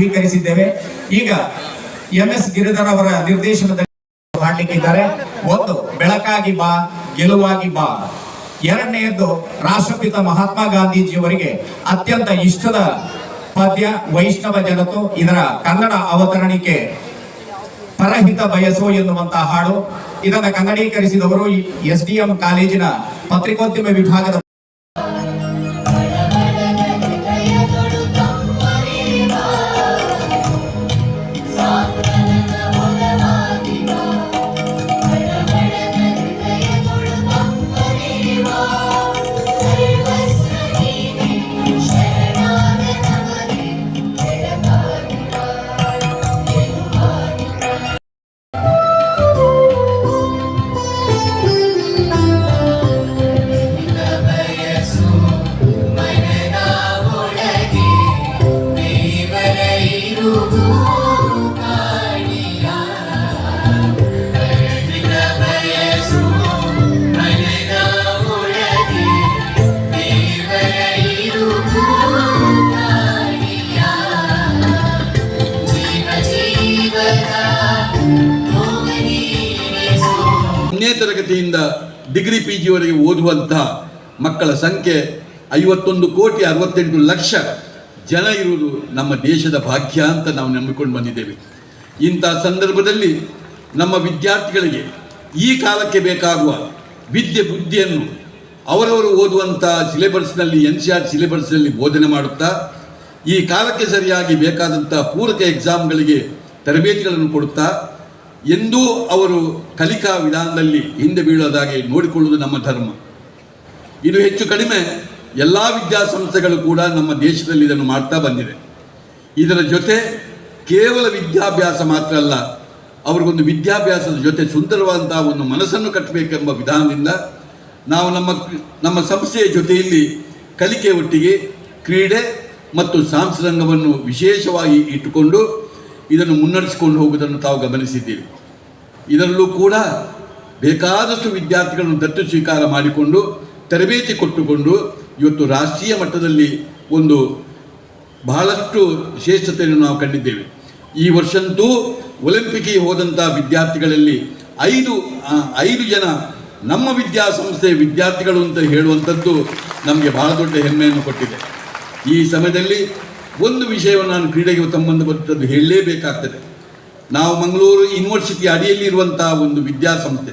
ಸ್ವೀಕರಿಸಿದ್ದೇವೆ. ಈಗ M S Giridhar ಅವರ ನಿರ್ದೇಶನದಲ್ಲಿ ಒಂದು, ಬೆಳಕಾಗಿ ಬಾ, ಗೆಲುವಾಗಿ ಬಾ. ಎರಡನೆಯದ್ದು, ರಾಷ್ಟ್ರಪಿತ ಮಹಾತ್ಮ ಗಾಂಧೀಜಿಯವರಿಗೆ ಅತ್ಯಂತ ಇಷ್ಟದ ಪದ್ಯ ವೈಷ್ಣವ ಜನತು ಇದರ ಕನ್ನಡ ಅವತರಣಿಕೆ ಪರಹಿತ ಬಯಸೋ ಎನ್ನುವಂತಹ ಹಾಡು. ಇದನ್ನು ಕನ್ನಡೀಕರಿಸಿದವರು ಎಸ್ ಡಿ ಎಂ ಕಾಲೇಜಿನ ಪತ್ರಿಕೋದ್ಯಮ ವಿಭಾಗದ ಒಂದನೇ ತರಗತಿಯಿಂದ ಡಿಗ್ರಿ ಪಿ ಜಿವರೆಗೆ ಓದುವಂತಹ ಮಕ್ಕಳ ಸಂಖ್ಯೆ ಐವತ್ತೊಂದು ಕೋಟಿ ಅರವತ್ತೆಂಟು ಲಕ್ಷ ಜನ ಇರುವುದು ನಮ್ಮ ದೇಶದ ಭಾಗ್ಯ ಅಂತ ನಾವು ನಂಬಿಕೊಂಡು ಬಂದಿದ್ದೇವೆ. ಇಂಥ ಸಂದರ್ಭದಲ್ಲಿ ನಮ್ಮ ವಿದ್ಯಾರ್ಥಿಗಳಿಗೆ ಈ ಕಾಲಕ್ಕೆ ಬೇಕಾಗುವ ವಿದ್ಯೆ ಬುದ್ಧಿಯನ್ನು ಅವರವರು ಓದುವಂಥ ಸಿಲೆಬಸ್ನಲ್ಲಿ ಎನ್ ಸಿ ಆರ್ ಸಿಲೆಬಸ್ನಲ್ಲಿ ಬೋಧನೆ ಮಾಡುತ್ತಾ, ಈ ಕಾಲಕ್ಕೆ ಸರಿಯಾಗಿ ಬೇಕಾದಂಥ ಪೂರಕ ಎಕ್ಸಾಮ್ಗಳಿಗೆ ತರಬೇತಿಗಳನ್ನು ಕೊಡುತ್ತಾ ಎಂದೂ ಅವರು ಕಲಿಕಾ ವಿಧಾನದಲ್ಲಿ ಹಿಂದೆ ಬೀಳೋದಾಗಿ ನೋಡಿಕೊಳ್ಳುವುದು ನಮ್ಮ ಧರ್ಮ. ಇದು ಹೆಚ್ಚು ಕಡಿಮೆ ಎಲ್ಲ ವಿದ್ಯಾಸಂಸ್ಥೆಗಳು ಕೂಡ ನಮ್ಮ ದೇಶದಲ್ಲಿ ಇದನ್ನು ಮಾಡ್ತಾ ಬಂದಿದೆ. ಇದರ ಜೊತೆ ಕೇವಲ ವಿದ್ಯಾಭ್ಯಾಸ ಮಾತ್ರ ಅಲ್ಲ, ಅವ್ರಿಗೊಂದು ವಿದ್ಯಾಭ್ಯಾಸದ ಜೊತೆ ಸುಂದರವಾದಂತಹ ಒಂದು ಮನಸ್ಸನ್ನು ಕಟ್ಟಬೇಕೆಂಬ ವಿಧಾನದಿಂದ ನಾವು ನಮ್ಮ ನಮ್ಮ ಸಂಸ್ಥೆಯ ಜೊತೆಯಲ್ಲಿ ಕಲಿಕೆ ಒಟ್ಟಿಗೆ ಕ್ರೀಡೆ ಮತ್ತು ಸಾಂಸ್ಕೃತಿಕವನ್ನು ವಿಶೇಷವಾಗಿ ಇಟ್ಟುಕೊಂಡು ಇದನ್ನು ಮುನ್ನಡೆಸಿಕೊಂಡು ಹೋಗುವುದನ್ನು ತಾವು ಗಮನಿಸಿದ್ದೀರಿ. ಇದರಲ್ಲೂ ಕೂಡ ಬೇಕಾದಷ್ಟು ವಿದ್ಯಾರ್ಥಿಗಳನ್ನು ದತ್ತು ಸ್ವೀಕಾರ ಮಾಡಿಕೊಂಡು, ತರಬೇತಿ ಕೊಟ್ಟುಕೊಂಡು ಇವತ್ತು ರಾಷ್ಟ್ರೀಯ ಮಟ್ಟದಲ್ಲಿ ಒಂದು ಬಹಳಷ್ಟು ಶ್ರೇಷ್ಠತೆಯನ್ನು ನಾವು ಕಂಡಿದ್ದೇವೆ. ಈ ವರ್ಷಂತೂ ಒಲಿಂಪಿಕ್ಗೆ ಹೋದಂಥ ವಿದ್ಯಾರ್ಥಿಗಳಲ್ಲಿ ಐದು ಐದು ಜನ ನಮ್ಮ ವಿದ್ಯಾಸಂಸ್ಥೆಯ ವಿದ್ಯಾರ್ಥಿಗಳು ಅಂತ ಹೇಳುವಂಥದ್ದು ನಮಗೆ ಬಹಳ ದೊಡ್ಡ ಹೆಮ್ಮೆಯನ್ನು ಕೊಟ್ಟಿದೆ. ಈ ಸಮಯದಲ್ಲಿ ಒಂದು ವಿಷಯವನ್ನು ನಾನು ಕ್ರೀಡೆಗೆ ಸಂಬಂಧಪಟ್ಟದ್ದು ಹೇಳಲೇಬೇಕಾಗ್ತದೆ. ನಾವು ಮಂಗಳೂರು ಯೂನಿವರ್ಸಿಟಿ ಅಡಿಯಲ್ಲಿ ಇರುವಂತಹ ಒಂದು ವಿದ್ಯಾಸಂಸ್ಥೆ.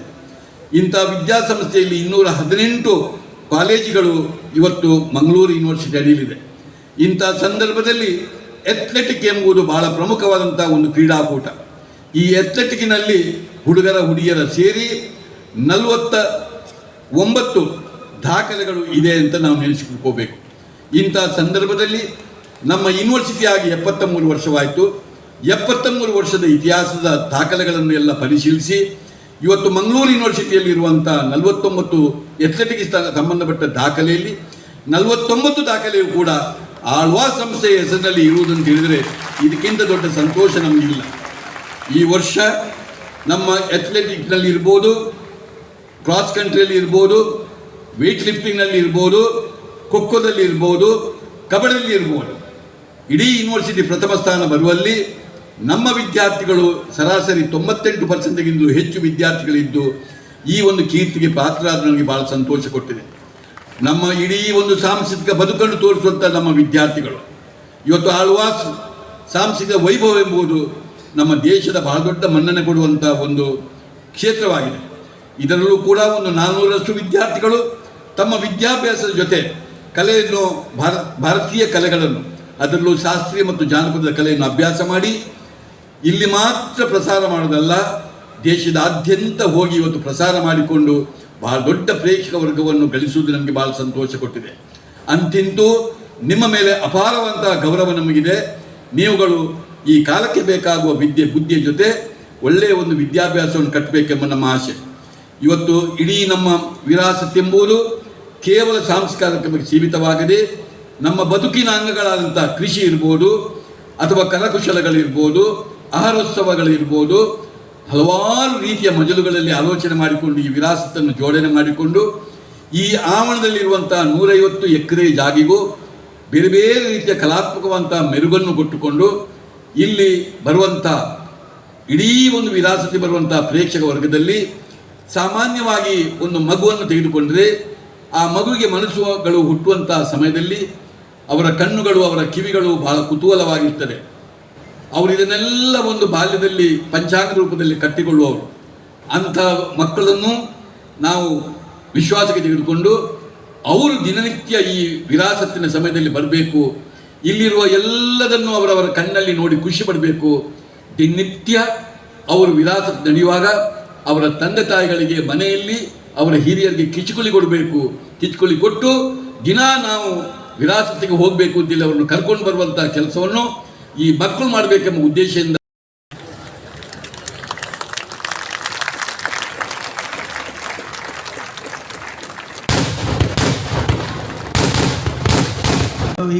ಇಂಥ ವಿದ್ಯಾಸಂಸ್ಥೆಯಲ್ಲಿ ಇನ್ನೂರ ಹದಿನೆಂಟು ಕಾಲೇಜುಗಳು ಇವತ್ತು ಮಂಗಳೂರು ಯೂನಿವರ್ಸಿಟಿ ಅಡಿಯಲ್ಲಿದೆ. ಇಂಥ ಸಂದರ್ಭದಲ್ಲಿ ಅಥ್ಲೆಟಿಕ್ ಎಂಬುದು ಬಹಳ ಪ್ರಮುಖವಾದಂಥ ಒಂದು ಕ್ರೀಡಾಕೂಟ. ಈ ಅಥ್ಲೆಟಿಕ್ನಲ್ಲಿ ಹುಡುಗರ, ಹುಡುಗಿಯರ ಸೇರಿ ನಲವತ್ತ ಒಂಬತ್ತು ದಾಖಲೆಗಳು ಇದೆ ಅಂತ ನಾವು ನೆನೆಸಿಕೊಳ್ಕೋಬೇಕು ಇಂಥ ಸಂದರ್ಭದಲ್ಲಿ ನಮ್ಮ ಯೂನಿವರ್ಸಿಟಿ ಆಗಿ ಎಪ್ಪತ್ತ ಮೂರು ವರ್ಷವಾಯಿತು. ಎಪ್ಪತ್ತ ಮೂರು ವರ್ಷದ ಇತಿಹಾಸದ ದಾಖಲೆಗಳನ್ನು ಎಲ್ಲ ಪರಿಶೀಲಿಸಿ, ಇವತ್ತು ಮಂಗಳೂರು ಯೂನಿವರ್ಸಿಟಿಯಲ್ಲಿ ಇರುವಂಥ ನಲವತ್ತೊಂಬತ್ತು ಅಥ್ಲೆಟಿಕ್ಸ್ ಸಂಬಂಧಪಟ್ಟ ದಾಖಲೆಯಲ್ಲಿ, ನಲವತ್ತೊಂಬತ್ತು ದಾಖಲೆಯು ಕೂಡ ಆಳ್ವಾ ಸಂಸ್ಥೆಯ ಹೆಸರಿನಲ್ಲಿ ಇರುವುದನ್ನು ತಿಳಿದರೆ ಇದಕ್ಕಿಂತ ದೊಡ್ಡ ಸಂತೋಷ ನಮಗಿಲ್ಲ. ಈ ವರ್ಷ ನಮ್ಮ ಎಥ್ಲೆಟಿಕ್ನಲ್ಲಿ ಇರ್ಬೋದು ಕ್ರಾಸ್ ಕಂಟ್ರಿಯಲ್ಲಿ ಇರ್ಬೋದು ವೆಯ್ಟ್ ಲಿಫ್ಟಿಂಗ್ನಲ್ಲಿ ಇರ್ಬೋದು ಖೋಖೋದಲ್ಲಿ ಇರ್ಬೋದು, ಕಬಡ್ಡಿಯಲ್ಲಿ ಇರ್ಬೋದು. ಇಡೀ ಯೂನಿವರ್ಸಿಟಿ ಪ್ರಥಮ ಸ್ಥಾನ ಬರುವಲ್ಲಿ ನಮ್ಮ ವಿದ್ಯಾರ್ಥಿಗಳು ಸರಾಸರಿ ತೊಂಬತ್ತೆಂಟು ಪರ್ಸೆಂಟ್ಗಿಂತಲೂ ಹೆಚ್ಚು ವಿದ್ಯಾರ್ಥಿಗಳಿದ್ದು ಈ ಒಂದು ಕೀರ್ತಿಗೆ ಪಾತ್ರರಾದ ನನಗೆ ಬಹಳ ಸಂತೋಷ ಕೊಟ್ಟಿದೆ. ನಮ್ಮ ಇಡೀ ಒಂದು ಸಾಂಸ್ಕೃತಿಕ ಬದುಕನ್ನು ತೋರಿಸುವಂಥ ನಮ್ಮ ವಿದ್ಯಾರ್ಥಿಗಳು. ಇವತ್ತು ಆಳ್ವಾಸ್ ಸಾಂಸ್ಕೃತಿಕ ವೈಭವ ಎಂಬುದು ನಮ್ಮ ದೇಶದ ಬಹಳ ದೊಡ್ಡ ಮನ್ನಣೆ ಕೊಡುವಂಥ ಒಂದು ಕ್ಷೇತ್ರವಾಗಿದೆ. ಇದರಲ್ಲೂ ಕೂಡ ಒಂದು ನಾನ್ನೂರಷ್ಟು ವಿದ್ಯಾರ್ಥಿಗಳು ತಮ್ಮ ವಿದ್ಯಾಭ್ಯಾಸದ ಜೊತೆ ಕಲೆಯನ್ನು ಭಾರ ಭಾರತೀಯ ಕಲೆಗಳನ್ನು ಅದರಲ್ಲೂ ಶಾಸ್ತ್ರೀಯ ಮತ್ತು ಜಾನಪದ ಕಲೆಯನ್ನು ಅಭ್ಯಾಸ ಮಾಡಿ, ಇಲ್ಲಿ ಮಾತ್ರ ಪ್ರಸಾರ ಮಾಡೋದಲ್ಲ, ದೇಶದಾದ್ಯಂತ ಹೋಗಿ ಇವತ್ತು ಪ್ರಸಾರ ಮಾಡಿಕೊಂಡು ಬಹಳ ದೊಡ್ಡ ಪ್ರೇಕ್ಷಕ ವರ್ಗವನ್ನು ಗಳಿಸುವುದು ನಮಗೆ ಬಹಳ ಸಂತೋಷ ಕೊಟ್ಟಿದೆ. ಅಂತಿಂತೂ ನಿಮ್ಮ ಮೇಲೆ ಅಪಾರವಂತಹ ಗೌರವ ನಮಗಿದೆ. ನೀವುಗಳು ಈ ಕಾಲಕ್ಕೆ ಬೇಕಾಗುವ ವಿದ್ಯೆ, ಬುದ್ಧಿಯ ಜೊತೆ ಒಳ್ಳೆಯ ಒಂದು ವಿದ್ಯಾಭ್ಯಾಸವನ್ನು ಕಟ್ಟಬೇಕೆಂಬ ನಮ್ಮ ಆಸೆ. ಇವತ್ತು ಇಡೀ ನಮ್ಮ ವಿರಾಸತ್ತೆಂಬುದು ಕೇವಲ ಸಾಂಸ್ಕಾರಿಕ ಸೀಮಿತವಾಗದೆ ನಮ್ಮ ಬದುಕಿನ ಅಂಗಗಳಾದಂಥ ಕೃಷಿ ಇರ್ಬೋದು, ಅಥವಾ ಕರಕುಶಲಗಳಿರ್ಬೋದು, ಆಹಾರೋತ್ಸವಗಳಿರ್ಬೋದು, ಹಲವಾರು ರೀತಿಯ ಮಜಲುಗಳಲ್ಲಿ ಆಲೋಚನೆ ಮಾಡಿಕೊಂಡು, ಈ ವಿರಾಸತ್ತನ್ನು ಜೋಡಣೆ ಮಾಡಿಕೊಂಡು, ಈ ಆವರಣದಲ್ಲಿರುವಂಥ ನೂರೈವತ್ತು ಎಕರೆ ಜಾಗಿಗೂ ಬೇರೆ ಬೇರೆ ರೀತಿಯ ಕಲಾತ್ಮಕವಂತ ಮೆರುಗನ್ನು ಕೊಟ್ಟುಕೊಂಡು, ಇಲ್ಲಿ ಬರುವಂಥ ಇಡೀ ಒಂದು ವಿರಾಸತೆ ಬರುವಂಥ ಪ್ರೇಕ್ಷಕ ವರ್ಗದಲ್ಲಿ ಸಾಮಾನ್ಯವಾಗಿ ಒಂದು ಮಗುವನ್ನು ತೆಗೆದುಕೊಂಡರೆ, ಆ ಮಗುವಿಗೆ ಮನಸ್ಸುಗಳು ಹುಟ್ಟುವಂಥ ಸಮಯದಲ್ಲಿ ಅವರ ಕಣ್ಣುಗಳು, ಅವರ ಕಿವಿಗಳು ಬಹಳ ಕುತೂಹಲವಾಗಿರ್ತದೆ. ಅವರು ಇದನ್ನೆಲ್ಲ ಒಂದು ಬಾಲ್ಯದಲ್ಲಿ ಪಂಚಾಂಗ ರೂಪದಲ್ಲಿ ಕಟ್ಟಿಕೊಳ್ಳುವವರು. ಅಂಥ ಮಕ್ಕಳನ್ನು ನಾವು ವಿಶ್ವಾಸಕ್ಕೆ ತೆಗೆದುಕೊಂಡು ಅವರು ದಿನನಿತ್ಯ ಈ ವಿರಾಸತ್ತಿನ ಸಮಯದಲ್ಲಿ ಬರಬೇಕು. ಇಲ್ಲಿರುವ ಎಲ್ಲದನ್ನು ಅವರವರ ಕಣ್ಣಲ್ಲಿ ನೋಡಿ ಖುಷಿ ಪಡಬೇಕು. ದಿನನಿತ್ಯ ಅವರು ವಿರಾಸತ್ ನಡೆಯುವಾಗ ಅವರ ತಂದೆ ತಾಯಿಗಳಿಗೆ ಮನೆಯಲ್ಲಿ ಅವರ ಹಿರಿಯರಿಗೆ ಕಿಚುಕುಲಿ ಕೊಡಬೇಕು. ಕಿಚುಕುಲಿ ಕೊಟ್ಟು ದಿನ ನಾವು ವಿರಾಸತ್ತಿಗೆ ಹೋಗಬೇಕು ಅಂತೇಳಿ ಅವರನ್ನು ಕರ್ಕೊಂಡು ಬರುವಂತಹ ಕೆಲಸವನ್ನು ಈ ಮಕ್ಕಳು ಮಾಡಬೇಕೆಂಬ ಉದ್ದೇಶದಿಂದ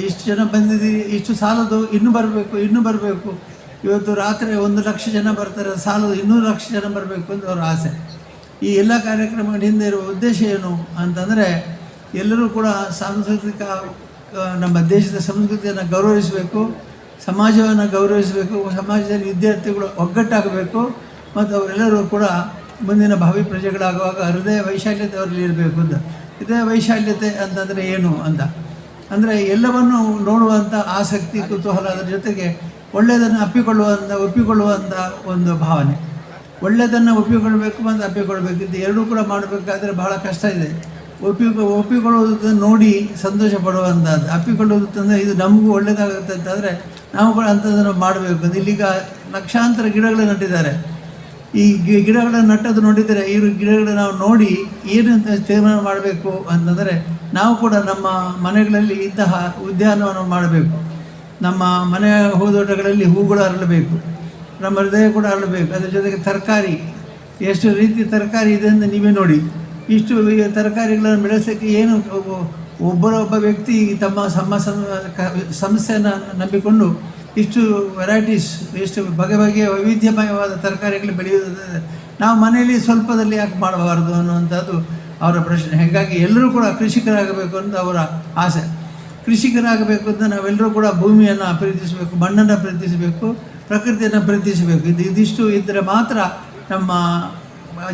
ಇಷ್ಟು ಜನ ಬಂದಿದ್ದೀರಿ, ಇಷ್ಟು ಸಾಲದು ಇನ್ನೂ ಬರಬೇಕು ಇನ್ನೂ ಬರಬೇಕು. ಇವತ್ತು ರಾತ್ರಿ ಒಂದು ಲಕ್ಷ ಜನ ಬರ್ತಾರೆ, ಸಾಲದು ಇನ್ನೂರು ಲಕ್ಷ ಜನ ಬರಬೇಕು ಅಂತ ಅವರ ಆಸೆ. ಈ ಎಲ್ಲ ಕಾರ್ಯಕ್ರಮಗಳ ಹಿಂದೆ ಇರುವ ಉದ್ದೇಶ ಏನು ಅಂತಂದರೆ, ಎಲ್ಲರೂ ಕೂಡ ಸಾಂಸ್ಕೃತಿಕ ನಮ್ಮ ದೇಶದ ಸಂಸ್ಕೃತಿಯನ್ನು ಗೌರವಿಸಬೇಕು, ಸಮಾಜವನ್ನು ಗೌರವಿಸಬೇಕು, ಸಮಾಜದಲ್ಲಿ ವಿದ್ಯಾರ್ಥಿಗಳು ಒಗ್ಗಟ್ಟಾಗಬೇಕು, ಮತ್ತು ಅವರೆಲ್ಲರೂ ಕೂಡ ಮುಂದಿನ ಭಾವಿ ಪ್ರಜೆಗಳಾಗುವಾಗ ಹೃದಯ ವೈಶಾಲ್ಯತೆ ಅವರಲ್ಲಿ ಇರಬೇಕು ಅಂತ. ಹೃದಯ ವೈಶಾಲ್ಯತೆ ಅಂತಂದರೆ ಏನು ಅಂತ? ಅಂದರೆ ಎಲ್ಲವನ್ನು ನೋಡುವಂಥ ಆಸಕ್ತಿ, ಕುತೂಹಲ ಅದರ ಜೊತೆಗೆ ಒಳ್ಳೆಯದನ್ನು ಅಪ್ಪಿಕೊಳ್ಳುವಂಥ ಒಪ್ಪಿಕೊಳ್ಳುವಂಥ ಒಂದು ಭಾವನೆ. ಒಳ್ಳೆಯದನ್ನು ಒಪ್ಪಿಕೊಳ್ಬೇಕು ಮತ್ತು ಅಪ್ಪಿಕೊಳ್ಬೇಕು ಇದು ಎರಡೂ ಕೂಡ ಮಾಡಬೇಕಾದ್ರೆ ಬಹಳ ಕಷ್ಟ ಇದೆ. ಒಪ್ಪಿ ಒಪ್ಪಿಕೊಳ್ಳುವುದನ್ನು ನೋಡಿ ಸಂತೋಷ ಪಡುವಂಥದ್ದು ಅಪ್ಪಿಕೊಳ್ಳುವುದು ತಂದರೆ ಇದು ನಮಗೂ ಒಳ್ಳೆಯದಾಗುತ್ತೆ ಅಂತಂದರೆ ನಾವು ಕೂಡ ಅಂಥದ್ದನ್ನು ಮಾಡಬೇಕು. ಇಲ್ಲಿಗ ಲಕ್ಷಾಂತರ ಗಿಡಗಳು ನಟ್ಟಿದ್ದಾರೆ. ಈ ಗಿಡಗಳನ್ನು ನಟ್ಟದ್ದು ನೋಡಿದರೆ ಇವರು ಗಿಡಗಳನ್ನು ನಾವು ನೋಡಿ ಏನು ತೀರ್ಮಾನ ಮಾಡಬೇಕು ಅಂತಂದರೆ ನಾವು ಕೂಡ ನಮ್ಮ ಮನೆಗಳಲ್ಲಿ ಇಂತಹ ಉದ್ಯಾನವನ್ನು ಮಾಡಬೇಕು. ನಮ್ಮ ಮನೆಯ ಹೂದೋಟಗಳಲ್ಲಿ ಹೂಗಳು ಅರಳಬೇಕು. ನಮ್ಮ ಹೃದಯ ಕೂಡ ಅರಳಬೇಕು. ಅದರ ಜೊತೆಗೆ ತರಕಾರಿ, ಎಷ್ಟು ರೀತಿ ತರಕಾರಿ ಇದೆ ಅಂತ ನೀವೇ ನೋಡಿ. ಇಷ್ಟು ತರಕಾರಿಗಳನ್ನು ಬೆಳೆಸೋಕ್ಕೆ ಏನು ಒಬ್ಬ- ಒಬ್ಬರೊಬ್ಬ ವ್ಯಕ್ತಿ ತಮ್ಮ ಸಮ ಸಮಸ್ಯೆಯನ್ನು ನಂಬಿಕೊಂಡು ಇಷ್ಟು ವೆರೈಟೀಸ್ ಎಷ್ಟು ಬಗೆ ಬಗೆಯ ವೈವಿಧ್ಯಮಯವಾದ ತರಕಾರಿಗಳು ಬೆಳೆಯುವುದಾದರೆ ನಾವು ಮನೆಯಲ್ಲಿ ಸ್ವಲ್ಪದಲ್ಲಿ ಯಾಕೆ ಮಾಡಬಾರ್ದು ಅನ್ನುವಂಥದ್ದು ಅವರ ಪ್ರಶ್ನೆ. ಹಾಗಾಗಿ ಎಲ್ಲರೂ ಕೂಡ ಕೃಷಿಕರಾಗಬೇಕು ಅಂತ ಅವರ ಆಸೆ. ಕೃಷಿಕರಾಗಬೇಕು ಅಂತ ನಾವೆಲ್ಲರೂ ಕೂಡ ಭೂಮಿಯನ್ನು ಪ್ರೀತಿಸಬೇಕು ಮಣ್ಣನ್ನು ಪ್ರೀತಿಸಬೇಕು ಪ್ರಕೃತಿಯನ್ನು ಪ್ರೀತಿಸಬೇಕು ಇದು ಇದಿಷ್ಟು ಇದ್ದರೆ ಮಾತ್ರ ನಮ್ಮ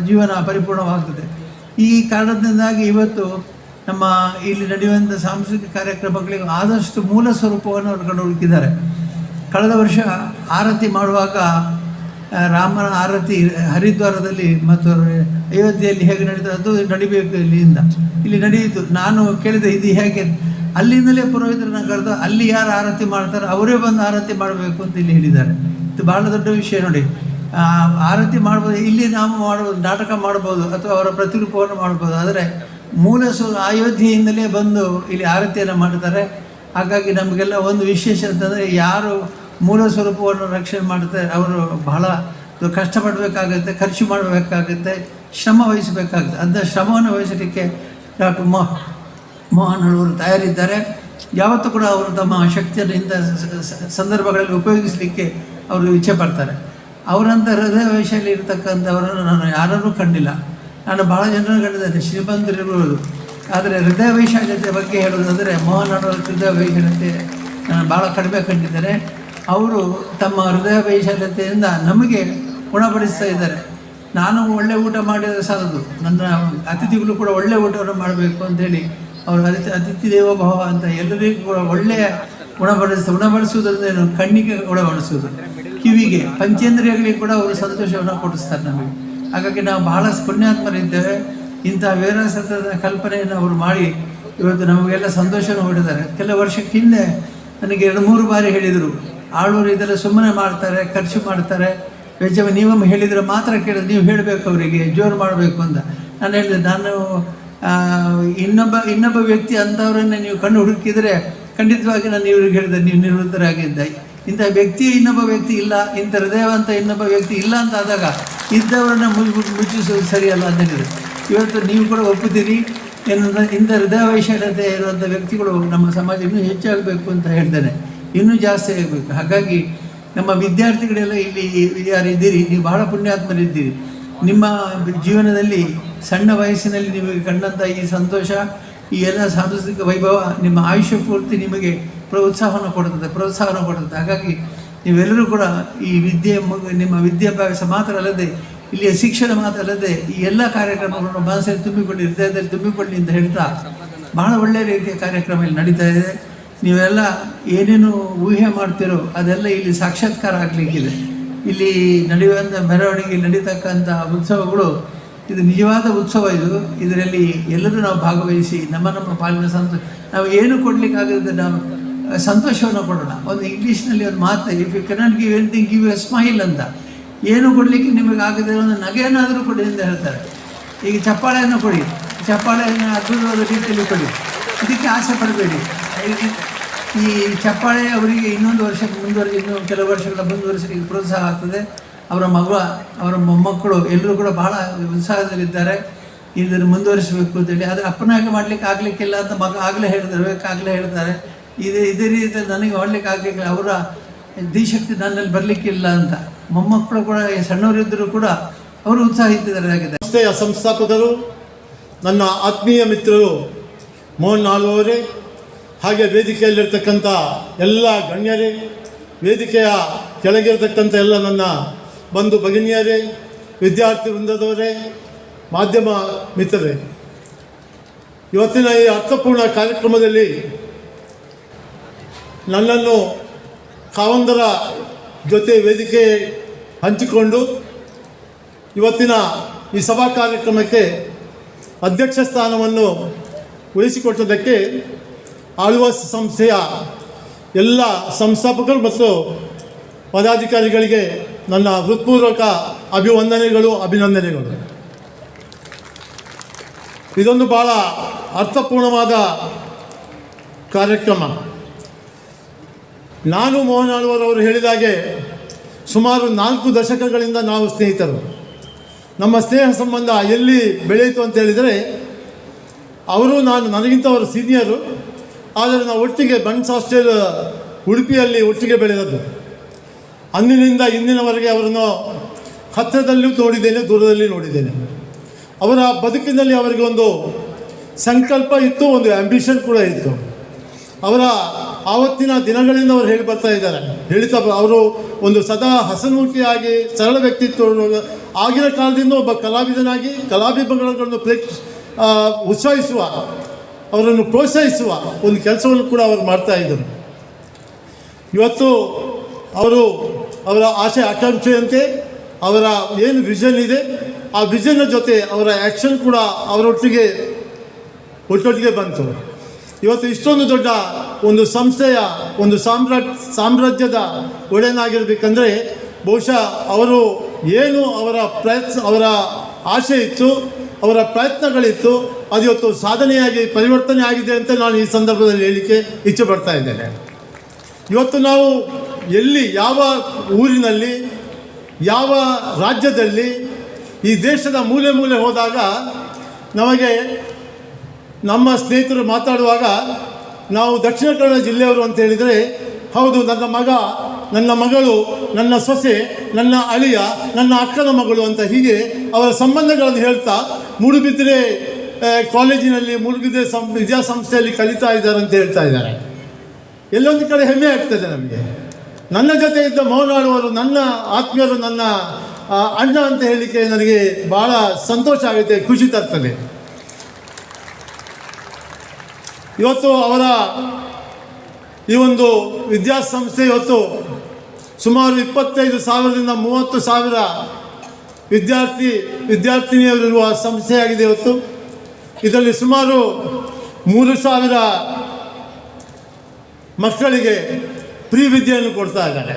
ಜೀವನ ಪರಿಪೂರ್ಣವಾಗ್ತದೆ. ಈ ಕಾರಣದಿಂದಾಗಿ ಇವತ್ತು ನಮ್ಮ ಇಲ್ಲಿ ನಡೆಯುವಂಥ ಸಾಂಸ್ಕೃತಿಕ ಕಾರ್ಯಕ್ರಮಗಳಿಗೆ ಆದಷ್ಟು ಮೂಲ ಸ್ವರೂಪವನ್ನು ಅವರು ಕಂಡು ಹುಡುಕಿದ್ದಾರೆ ಕಳೆದ ವರ್ಷ ಆರತಿ ಮಾಡುವಾಗ ರಾಮನ ಆರತಿ ಹರಿದ್ವಾರದಲ್ಲಿ ಮತ್ತು ಅಯೋಧ್ಯೆಯಲ್ಲಿ ಹೇಗೆ ನಡೀತದೆ ಅದು ನಡಿಬೇಕು ಇಲ್ಲಿಂದ. ಇಲ್ಲಿ ನಡೆಯಿತು. ನಾನು ಕೇಳಿದೆ ಇದು ಹೇಗೆ, ಅಲ್ಲಿಂದಲೇ ಪುರೋಹಿತರನ್ನ ಕರೆದು ಅಲ್ಲಿ ಯಾರು ಆರತಿ ಮಾಡ್ತಾರೆ ಅವರೇ ಬಂದು ಆರತಿ ಮಾಡಬೇಕು ಅಂತ ಇಲ್ಲಿ ಹೇಳಿದ್ದಾರೆ. ಇದು ಭಾಳ ದೊಡ್ಡ ವಿಷಯ ನೋಡಿ. ಆರತಿ ಮಾಡ್ಬೋದು, ಇಲ್ಲಿ ನಾವು ಮಾಡ್ಬೋದು, ನಾಟಕ ಮಾಡ್ಬೋದು, ಅಥವಾ ಅವರ ಪ್ರತಿರೂಪವನ್ನು ಮಾಡ್ಬೋದು. ಆದರೆ ಮೂಲ ಸು, ಅಯೋಧ್ಯೆಯಿಂದಲೇ ಬಂದು ಇಲ್ಲಿ ಆರತಿಯನ್ನು ಮಾಡ್ತಾರೆ. ಹಾಗಾಗಿ ನಮಗೆಲ್ಲ ಒಂದು ವಿಶೇಷ ಅಂತಂದರೆ ಯಾರು ಮೂಲ ಸ್ವರೂಪವನ್ನು ರಕ್ಷಣೆ ಮಾಡ್ತಾರೆ, ಅವರು ಬಹಳ ಕಷ್ಟಪಡಬೇಕಾಗುತ್ತೆ, ಖರ್ಚು ಮಾಡಬೇಕಾಗುತ್ತೆ, ಶ್ರಮ ವಹಿಸಬೇಕಾಗುತ್ತೆ. ಅಂಥ ಶ್ರಮವನ್ನು ವಹಿಸಲಿಕ್ಕೆ ಡಾಕ್ಟರ್ ಮೋಹ ಮೋಹನ್ ಅವರು ತಯಾರಿದ್ದಾರೆ. ಯಾವತ್ತೂ ಕೂಡ ಅವರು ತಮ್ಮ ಶಕ್ತಿಯನ್ನು ಇಂಥ ಸಂದರ್ಭಗಳಲ್ಲಿ ಉಪಯೋಗಿಸಲಿಕ್ಕೆ ಅವರು ಇಚ್ಛೆ ಪಡ್ತಾರೆ. ಅವರಂಥ ಹೃದಯ ವಯಸ್ಸಲ್ಲಿ ಇರ್ತಕ್ಕಂಥವರನ್ನು ನಾನು ಯಾರನ್ನೂ ಕಂಡಿಲ್ಲ. ನಾನು ಭಾಳ ಜನರನ್ನು ಕಂಡಿದ್ದೇನೆ ಶ್ರೀಮಂತರಿರ್ಬೋದು ಆದರೆ ಹೃದಯ ವೈಶಾಲ್ಯತೆ ಬಗ್ಗೆ ಹೇಳುವುದಾದರೆ ಮೋಹನ್ ಅವರ ಹೃದಯ ವೈಶಾಲ್ಯತೆ ನಾನು ಭಾಳ ಕಡಿಮೆ ಕಂಡಿದ್ದೇನೆ. ಅವರು ತಮ್ಮ ಹೃದಯ ವೈಶಾಲ್ಯತೆಯಿಂದ ನಮಗೆ ಗುಣಪಡಿಸ್ತಾ ಇದ್ದಾರೆ. ನಾನು ಒಳ್ಳೆ ಊಟ ಮಾಡಿದರೆ ಸಾಲದು. ನನ್ನ ಅತಿಥಿಗಳು ಕೂಡ ಒಳ್ಳೆ ಊಟವನ್ನು ಮಾಡಬೇಕು ಅಂತೇಳಿ ಅವರು ಅತಿಥಿ ಅತಿಥಿ ದೇವೋಭವ ಅಂತ ಎಲ್ಲರಿಗೂ ಕೂಡ ಒಳ್ಳೆಯ ಗುಣಪಡಿಸ, ಗುಣಪಡಿಸುವುದರಿಂದ ಕಣ್ಣಿಗೆ ಗುಣಪಡಿಸುವುದು. ಕಿವಿಗೆ, ಪಂಚೇಂದ್ರಿಯಗಳಿಗೆ ಕೂಡ ಅವರು ಸಂತೋಷವನ್ನು ಕೊಡಿಸ್ತಾರೆ ನಮಗೆ. ಹಾಗಾಗಿ ನಾವು ಬಹಳ ಪುಣ್ಯಾತ್ಮರಿದ್ದೇವೆ. ಇಂಥ ವಿರಸತದ ಕಲ್ಪನೆಯನ್ನು ಅವರು ಮಾಡಿ ಇವತ್ತು ನಮಗೆಲ್ಲ ಸಂತೋಷವನ್ನು ಹೊಡಿದ್ದಾರೆ ಕೆಲವು ವರ್ಷಕ್ಕೆ ಹಿಂದೆ ನನಗೆ ಎರಡು ಮೂರು ಬಾರಿ ಹೇಳಿದರು, ಆಳ್ವರು ಇದೆಲ್ಲ ಸುಮ್ಮನೆ ಮಾಡ್ತಾರೆ, ಖರ್ಚು ಮಾಡ್ತಾರೆ. ವೆಜ್ಜವ ನೀವೊಮ್ಮೆ ಹೇಳಿದರೆ ಮಾತ್ರ ಕೇಳಿದ್ರೆ ನೀವು ಹೇಳಬೇಕು ಅವರಿಗೆ, ಜೋರು ಮಾಡಬೇಕು ಅಂತ. ನಾನು ಹೇಳಿದೆ, ನಾನು ಇನ್ನೊಬ್ಬ ಇನ್ನೊಬ್ಬ ವ್ಯಕ್ತಿ ಅಂಥವರನ್ನೇ ನೀವು ಕಣ್ಣು ಹುಡುಕಿದರೆ ಖಂಡಿತವಾಗಿ ನಾನು ಇವ್ರಿಗೆ ಹೇಳಿದೆ, ನೀವು ನಿವೃತ್ತರಾಗಿದ್ದ. ಇಂಥ ವ್ಯಕ್ತಿ ಇನ್ನೊಬ್ಬ ವ್ಯಕ್ತಿ ಇಲ್ಲ, ಇಂಥ ಹೃದಯವಂತ ಇನ್ನೊಬ್ಬ ವ್ಯಕ್ತಿ ಇಲ್ಲ ಅಂತ ಆದಾಗ ಇದ್ದವರನ್ನ ಮುಚ್ಚಿ ಮುಚ್ಚಿಸೋದು ಸರಿಯಲ್ಲ ಅಂತ ಹೇಳಿದರು. ಇವತ್ತು ನೀವು ಕೂಡ ಒಪ್ಪುತ್ತೀರಿ? ಏನಂದ್ರೆ ಇಂಥ ಹೃದಯ ವೈಶಾಲ್ಯತೆ ಇರುವಂಥ ವ್ಯಕ್ತಿಗಳು ನಮ್ಮ ಸಮಾಜ ಇನ್ನೂ ಹೆಚ್ಚಾಗಬೇಕು ಅಂತ ಹೇಳ್ತೇನೆ. ಇನ್ನೂ ಜಾಸ್ತಿ ಆಗಬೇಕು. ಹಾಗಾಗಿ ನಮ್ಮ ವಿದ್ಯಾರ್ಥಿಗಳೆಲ್ಲ ಇಲ್ಲಿ ಯಾರಿದ್ದೀರಿ ನೀವು ಬಹಳ ಪುಣ್ಯಾತ್ಮರಿದ್ದೀರಿ. ನಿಮ್ಮ ಜೀವನದಲ್ಲಿ ಸಣ್ಣ ವಯಸ್ಸಿನಲ್ಲಿ ನಿಮಗೆ ಕಂಡಂಥ ಈ ಸಂತೋಷ, ಈ ಎಲ್ಲ ಸಾಂಸ್ಕೃತಿಕ ವೈಭವ ನಿಮ್ಮ ಆಯುಷ್ಯ ಪೂರ್ತಿ ನಿಮಗೆ ಪ್ರೋತ್ಸಾಹವನ್ನು ಕೊಡುತ್ತದೆ ಪ್ರೋತ್ಸಾಹವನ್ನು ಕೊಡುತ್ತದೆ. ಹಾಗಾಗಿ ನೀವೆಲ್ಲರೂ ಕೂಡ ಈ ವಿದ್ಯೆ ನಿಮ್ಮ ವಿದ್ಯಾಭ್ಯಾಸ ಮಾತ್ರ ಅಲ್ಲದೆ, ಇಲ್ಲಿಯ ಶಿಕ್ಷಣ ಮಾತ್ರ ಅಲ್ಲದೆ, ಈ ಎಲ್ಲ ಕಾರ್ಯಕ್ರಮಗಳನ್ನು ಮನಸ್ಸಲ್ಲಿ ತುಂಬಿಕೊಳ್ಳಿ ಹೃದಯದಲ್ಲಿ ತುಂಬಿಕೊಳ್ಳಿ ಅಂತ ಹೇಳ್ತಾ ಬಹಳ ಒಳ್ಳೆಯ ರೀತಿಯ ಕಾರ್ಯಕ್ರಮ ಇಲ್ಲಿ ನಡೀತಾ ಇದೆ. ನೀವೆಲ್ಲ ಏನೇನು ಊಹೆ ಮಾಡ್ತೀರೋ ಅದೆಲ್ಲ ಇಲ್ಲಿ ಸಾಕ್ಷಾತ್ಕಾರ ಆಗಲಿಕ್ಕಿದೆ. ಇಲ್ಲಿ ನಡೆಯುವಂಥ ಮೆರವಣಿಗೆ ನಡೀತಕ್ಕಂಥ ಉತ್ಸವಗಳು, ಇದು ನಿಜವಾದ ಉತ್ಸವ ಇದು. ಇದರಲ್ಲಿ ಎಲ್ಲರೂ ನಾವು ಭಾಗವಹಿಸಿ ನಮ್ಮ ನಮ್ಮ ಪಾಲಿನ ಸಂತೋಷ, ನಾವು ಏನು ಕೊಡಲಿಕ್ಕಾಗದ ನಾವು ಸಂತೋಷವನ್ನು ಕೊಡೋಣ. ಒಂದು ಇಂಗ್ಲೀಷ್ನಲ್ಲಿ ಒಂದು ಮಾತು if you cannot give anything give a smile ಅಂತ. ಏನು ಕೊಡಲಿಕ್ಕೆ ನಿಮಗೆ ಆಗದೆ ಒಂದು ನಗೆಯನ್ನಾದರೂ ಕೊಡಿ ಅಂತ ಹೇಳ್ತಾರೆ. ಈಗ ಚಪ್ಪಾಳೆಯನ್ನು ಕೊಡಿ. ಚಪ್ಪಾಳೆಯನ್ನು ಅದ್ಭುತವಾದ ರೀತಿಯಲ್ಲಿ ಕೊಡಿ. ಇದಕ್ಕೆ ಆಸೆ ಪಡಬೇಡಿ. ಈ- ಚಪ್ಪಾಳೆ ಅವರಿಗೆ ಇನ್ನೊಂದು ವರ್ಷಕ್ಕೆ ಮುಂದುವರೆಸಿ, ಇನ್ನೂ ಕೆಲವು ವರ್ಷಗಳ ಮುಂದುವರೆಸಲಿಕ್ಕೆ ಪ್ರೋತ್ಸಾಹ ಆಗ್ತದೆ. ಅವರ ಮಗ, ಅವರ ಮೊಮ್ಮಕ್ಕಳು ಎಲ್ಲರೂ ಕೂಡ ಬಹಳ ಉತ್ಸಾಹದಲ್ಲಿದ್ದಾರೆ. ಇದನ್ನು ಮುಂದುವರಿಸಬೇಕು ಅಂತೇಳಿ. ಆದರೆ ಅಪ್ಪನಾಗಿ ಮಾಡಲಿಕ್ಕೆ ಆಗಲಿಕ್ಕಿಲ್ಲ ಅಂತ ಮಗ ಆಗಲೇ ಹೇಳ್ತಾರೆ ಬೇಕಾಗಲೇ ಹೇಳ್ತಾರೆ. ಇದೇ ಇದೇ ರೀತಿ ನನಗೆ ಮಾಡಲಿಕ್ಕೆ ಆಗಲಿಕ್ಕಿಲ್ಲ. ಅವರ ದಿಶಕ್ತಿ ನನ್ನಲ್ಲಿ ಬರಲಿಕ್ಕಿಲ್ಲ ಅಂತ. ಮೊಮ್ಮಕ್ಕಳು ಕೂಡ ಸಣ್ಣವರಿದ್ದರೂ ಕೂಡ ಅವರು ಉತ್ಸಾಹಿತರಾಗಿದ್ದಾರೆ. ಸಂಸ್ಥೆಯ ಸಂಸ್ಥಾಪಕರು, ನನ್ನ ಆತ್ಮೀಯ ಮಿತ್ರರು ಮೋಹನ್ ಅವರೇ, ಹಾಗೆ ವೇದಿಕೆಯಲ್ಲಿರ್ತಕ್ಕಂಥ ಎಲ್ಲ ಗಣ್ಯರೇ, ವೇದಿಕೆಯ ಕೆಳಗಿರ್ತಕ್ಕಂಥ ಎಲ್ಲ ನನ್ನ ಬಂಧು ಭಗಿನಿಯರೇ, ವಿದ್ಯಾರ್ಥಿ ವೃಂದದವರೇ, ಮಾಧ್ಯಮ ಮಿತ್ರರೇ. ಇವತ್ತಿನ ಈ ಅರ್ಥಪೂರ್ಣ ಕಾರ್ಯಕ್ರಮದಲ್ಲಿ ನನ್ನನ್ನು ಕಾವಂದರ ಜೊತೆ ವೇದಿಕೆ ಹಂಚಿಕೊಂಡು ಇವತ್ತಿನ ಈ ಸಭಾ ಕಾರ್ಯಕ್ರಮಕ್ಕೆ ಅಧ್ಯಕ್ಷ ಸ್ಥಾನವನ್ನು ವಹಿಸಿಕೊಟ್ಟದಕ್ಕೆ ಆಳ್ವಾಸ್ ಸಂಸ್ಥೆಯ ಎಲ್ಲ ಸಂಸ್ಥಾಪಕರು ಮತ್ತು ಪದಾಧಿಕಾರಿಗಳಿಗೆ ನನ್ನ ಹೃತ್ಪೂರ್ವಕ ಅಭಿವಂದನೆಗಳು ಅಭಿನಂದನೆಗಳು. ಇದೊಂದು ಭಾಳ ಅರ್ಥಪೂರ್ಣವಾದ ಕಾರ್ಯಕ್ರಮ. ನಾನು ಮೋಹನ್ ಹೇಳಿದ ಹೇಳಿದಾಗೆ ಸುಮಾರು ನಾಲ್ಕು ದಶಕಗಳಿಂದ ನಾವು ಸ್ನೇಹಿತರು. ನಮ್ಮ ಸ್ನೇಹ ಸಂಬಂಧ ಎಲ್ಲಿ ಬೆಳೆಯಿತು ಅಂತ ಹೇಳಿದರೆ, ಅವರು ನಾನು ನನಗಿಂತ ಅವರು ಸೀನಿಯರು, ಆದರೆ ನಾವು ಒಟ್ಟಿಗೆ ಬನ್ಸ್ ಹಾಸ್ಟೆಲ್ ಉಡುಪಿಯಲ್ಲಿ ಒಟ್ಟಿಗೆ ಬೆಳೆದದ್ದು. ಅಂದಿನಿಂದ ಇಂದಿನವರೆಗೆ ಅವರನ್ನು ಹತ್ತಿರದಲ್ಲೂ ನೋಡಿದ್ದೇನೆ, ದೂರದಲ್ಲಿ ನೋಡಿದ್ದೇನೆ. ಅವರ ಬದುಕಿನಲ್ಲಿ ಅವರಿಗೆ ಒಂದು ಸಂಕಲ್ಪ ಇತ್ತು, ಒಂದು ಆ್ಯಂಬಿಷನ್ ಕೂಡ ಇತ್ತು. ಅವರ ಆವತ್ತಿನ ದಿನಗಳಿಂದ ಅವರು ಹೇಳಿ ಬರ್ತಾ ಇದ್ದಾರೆ. ಹೇಳ್ತಾ ಅವರು ಒಂದು ಸದಾ ಹಸನ್ಮುಖಿಯಾಗಿ ಸರಳ ವ್ಯಕ್ತಿತ್ವ ಆಗಿನ ಕಾಲದಿಂದ ಒಬ್ಬ ಕಲಾವಿದನಾಗಿ ಕಲಾಭಿಮಾನಗಳನ್ನು ಪ್ರೇಕ್ಷ ಉತ್ಸಾಹಿಸುವ, ಅವರನ್ನು ಪ್ರೋತ್ಸಾಹಿಸುವ ಒಂದು ಕೆಲಸವನ್ನು ಕೂಡ ಅವರು ಮಾಡ್ತಾ ಇದ್ದರು. ಇವತ್ತು ಅವರು ಅವರ ಆಸೆ ಆಕಾಂಕ್ಷೆಯಂತೆ ಅವರ ಏನು ವಿಷನ್ ಇದೆ, ಆ ವಿಷನ್ನ ಜೊತೆ ಅವರ ಆ್ಯಕ್ಷನ್ ಕೂಡ ಅವರೊಟ್ಟಿಗೆ, ಒಟ್ಟೊಟ್ಟಿಗೆ ಬಂತು. ಇವತ್ತು ಇಷ್ಟೊಂದು ದೊಡ್ಡ ಒಂದು ಸಂಸ್ಥೆಯ ಒಂದು ಸಾಮ್ರಾ ಸಾಮ್ರಾಜ್ಯದ ಒಡೆಯನಾಗಿರಬೇಕಂದ್ರೆ ಬಹುಶಃ ಅವರು ಏನು ಅವರ ಪ್ರಯತ್ನ ಅವರ ಆಶೆ ಇತ್ತು, ಅವರ ಪ್ರಯತ್ನಗಳಿತ್ತು, ಅದು ಇವತ್ತು ಸಾಧನೆಯಾಗಿ ಪರಿವರ್ತನೆ ಆಗಿದೆ ಅಂತ ನಾನು ಈ ಸಂದರ್ಭದಲ್ಲಿ ಹೇಳಲಿಕ್ಕೆ ಇಚ್ಛೆ ಪಡ್ತಾ ಇದ್ದೇನೆ. ಇವತ್ತು ನಾವು ಎಲ್ಲಿ, ಯಾವ ಊರಿನಲ್ಲಿ, ಯಾವ ರಾಜ್ಯದಲ್ಲಿ ಈ ದೇಶದ ಮೂಲೆ ಮೂಲೆ ಹೋದಾಗ ನಮಗೆ ನಮ್ಮ ಸ್ನೇಹಿತರು ಮಾತಾಡುವಾಗ ನಾವು ದಕ್ಷಿಣ ಕನ್ನಡ ಜಿಲ್ಲೆಯವರು ಅಂತ ಹೇಳಿದರೆ, ಹೌದು, ನನ್ನ ಮಗ, ನನ್ನ ಮಗಳು, ನನ್ನ ಸೊಸೆ, ನನ್ನ ಅಳಿಯ, ನನ್ನ ಅಕ್ಕನ ಮಗಳು ಅಂತ ಹೀಗೆ ಅವರ ಸಂಬಂಧಗಳನ್ನು ಹೇಳ್ತಾ ಮೂಡುಬಿದ್ರೆ ಕಾಲೇಜಿನಲ್ಲಿ ಮೂಡುಬಿದ್ರೆ ಸಂ, ವಿದ್ಯಾಸಂಸ್ಥೆಯಲ್ಲಿ ಕಲಿತಾ ಇದ್ದಾರೆ ಅಂತ ಹೇಳ್ತಾ ಇದ್ದಾರೆ. ಎಲ್ಲೊಂದು ಕಡೆ ಹೆಮ್ಮೆ ಆಗ್ತದೆ ನಮಗೆ. ನನ್ನ ಜೊತೆ ಇದ್ದ ಮೌನಾಡುವರು ನನ್ನ ಆತ್ಮೀಯರು ನನ್ನ ಅಣ್ಣ ಅಂತ ಹೇಳಲಿಕ್ಕೆ ನನಗೆ ಭಾಳ ಸಂತೋಷ ಆಗುತ್ತೆ, ಖುಷಿ ತರ್ತದೆ. ಇವತ್ತು ಅವರ ಈ ಒಂದು ವಿದ್ಯಾಸಂಸ್ಥೆ ಇವತ್ತು ಸುಮಾರು ಇಪ್ಪತ್ತೈದು ಸಾವಿರದಿಂದ ಮೂವತ್ತು ಸಾವಿರ ವಿದ್ಯಾರ್ಥಿ, ವಿದ್ಯಾರ್ಥಿನಿಯರಿರುವ ಸಂಸ್ಥೆಯಾಗಿದೆ ಇವತ್ತು. ಇದರಲ್ಲಿ ಸುಮಾರು ಮೂರು ಸಾವಿರ ಮಕ್ಕಳಿಗೆ ಫ್ರೀ ವಿದ್ಯೆಯನ್ನು ಕೊಡ್ತಾ ಇದ್ದಾರೆ.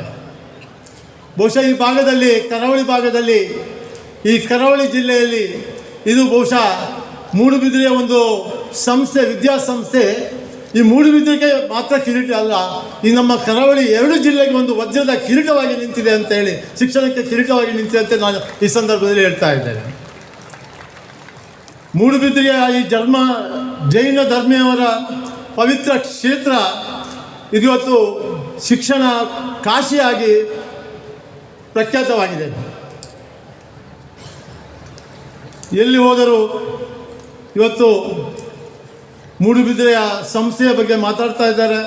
ಬಹುಶಃ ಈ ಭಾಗದಲ್ಲಿ, ಕರಾವಳಿ ಭಾಗದಲ್ಲಿ, ಈ ಕರಾವಳಿ ಜಿಲ್ಲೆಯಲ್ಲಿ ಇದು ಬಹುಶಃ ಮೂಡುಬಿದಿರೆಯ ಒಂದು ಸಂಸ್ಥೆ, ವಿದ್ಯಾಸಂಸ್ಥೆ. ಈ ಮೂಡುಬಿದಿರೆಗೆ ಮಾತ್ರ ಕಿರೀಟ ಅಲ್ಲ, ಈ ನಮ್ಮ ಕರಾವಳಿ ಎರಡು ಜಿಲ್ಲೆಗೆ ಒಂದು ವಜ್ರದ ಕಿರೀಟವಾಗಿ ನಿಂತಿದೆ ಅಂತ ಹೇಳಿ, ಶಿಕ್ಷಣಕ್ಕೆ ಕಿರೀಟವಾಗಿ ನಿಂತಿದೆ ಅಂತ ನಾನು ಈ ಸಂದರ್ಭದಲ್ಲಿ ಹೇಳ್ತಾ ಇದ್ದೇನೆ. ಮೂಡುಬಿದಿರೆಯ ಈ ಜನ್ಮ ಜೈನ ಧರ್ಮಿಯವರ ಪವಿತ್ರ ಕ್ಷೇತ್ರ ಇವತ್ತು ಶಿಕ್ಷಣ ಕಾಶಿಯಾಗಿ ಪ್ರಖ್ಯಾತವಾಗಿದೆ. ಎಲ್ಲಿ ಹೋದರೂ ಇವತ್ತು ಮೂಡುಬಿದಿರೆಯ ಸಂಸ್ಥೆಯ ಬಗ್ಗೆ ಮಾತಾಡ್ತಾ ಇದ್ದಾರೆ.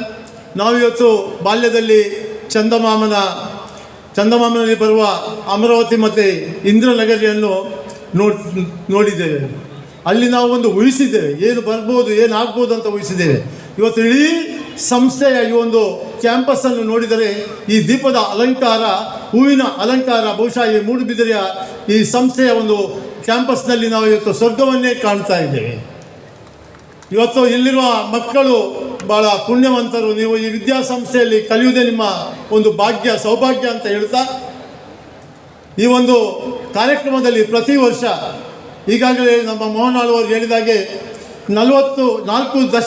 ನಾವಿವತ್ತು ಬಾಲ್ಯದಲ್ಲಿ ಚಂದಮಾಮನ, ಚಂದಮಾಮನಲ್ಲಿ ಬರುವ ಅಮರಾವತಿ ಮತ್ತು ಇಂದ್ರನಗರಿಯನ್ನು ನೋಡ್, ನೋಡಿದ್ದೇವೆ. ಅಲ್ಲಿ ನಾವು ಒಂದು ಊಹಿಸಿದ್ದೇವೆ ಏನು ಬರ್ಬೋದು, ಏನು ಆಗ್ಬೋದು ಅಂತ ಊಹಿಸಿದ್ದೇವೆ ಇವತ್ತು ಇಡೀ ಸಂಸ್ಥೆಯ ಈ ಒಂದು ಕ್ಯಾಂಪಸ್ಸನ್ನು ನೋಡಿದರೆ ಈ ದೀಪದ ಅಲಂಕಾರ, ಹೂವಿನ ಅಲಂಕಾರ, ಬಹುಶಃ ಈ ಮೂಡುಬಿದಿರೆಯ ಈ ಸಂಸ್ಥೆಯ ಒಂದು ಕ್ಯಾಂಪಸ್ನಲ್ಲಿ ನಾವು ಇವತ್ತು ಸ್ವರ್ಗವನ್ನೇ ಕಾಣ್ತಾ ಇದ್ದೇವೆ. ಇವತ್ತು ಇಲ್ಲಿರುವ ಮಕ್ಕಳು ಭಾಳ ಪುಣ್ಯವಂತರು. ನೀವು ಈ ವಿದ್ಯಾಸಂಸ್ಥೆಯಲ್ಲಿ ಕಲಿಯುವುದೇ ನಿಮ್ಮ ಒಂದು ಭಾಗ್ಯ, ಸೌಭಾಗ್ಯ ಅಂತ ಹೇಳ್ತಾ, ಈ ಒಂದು ಕಾರ್ಯಕ್ರಮದಲ್ಲಿ ಪ್ರತಿ ವರ್ಷ ಈಗಾಗಲೇ ನಮ್ಮ ಮೋಹನ್ ಆಳ್ವರು ಹೇಳಿದಾಗೆ ನಲವತ್ತು ನಾಲ್ಕು ದಶ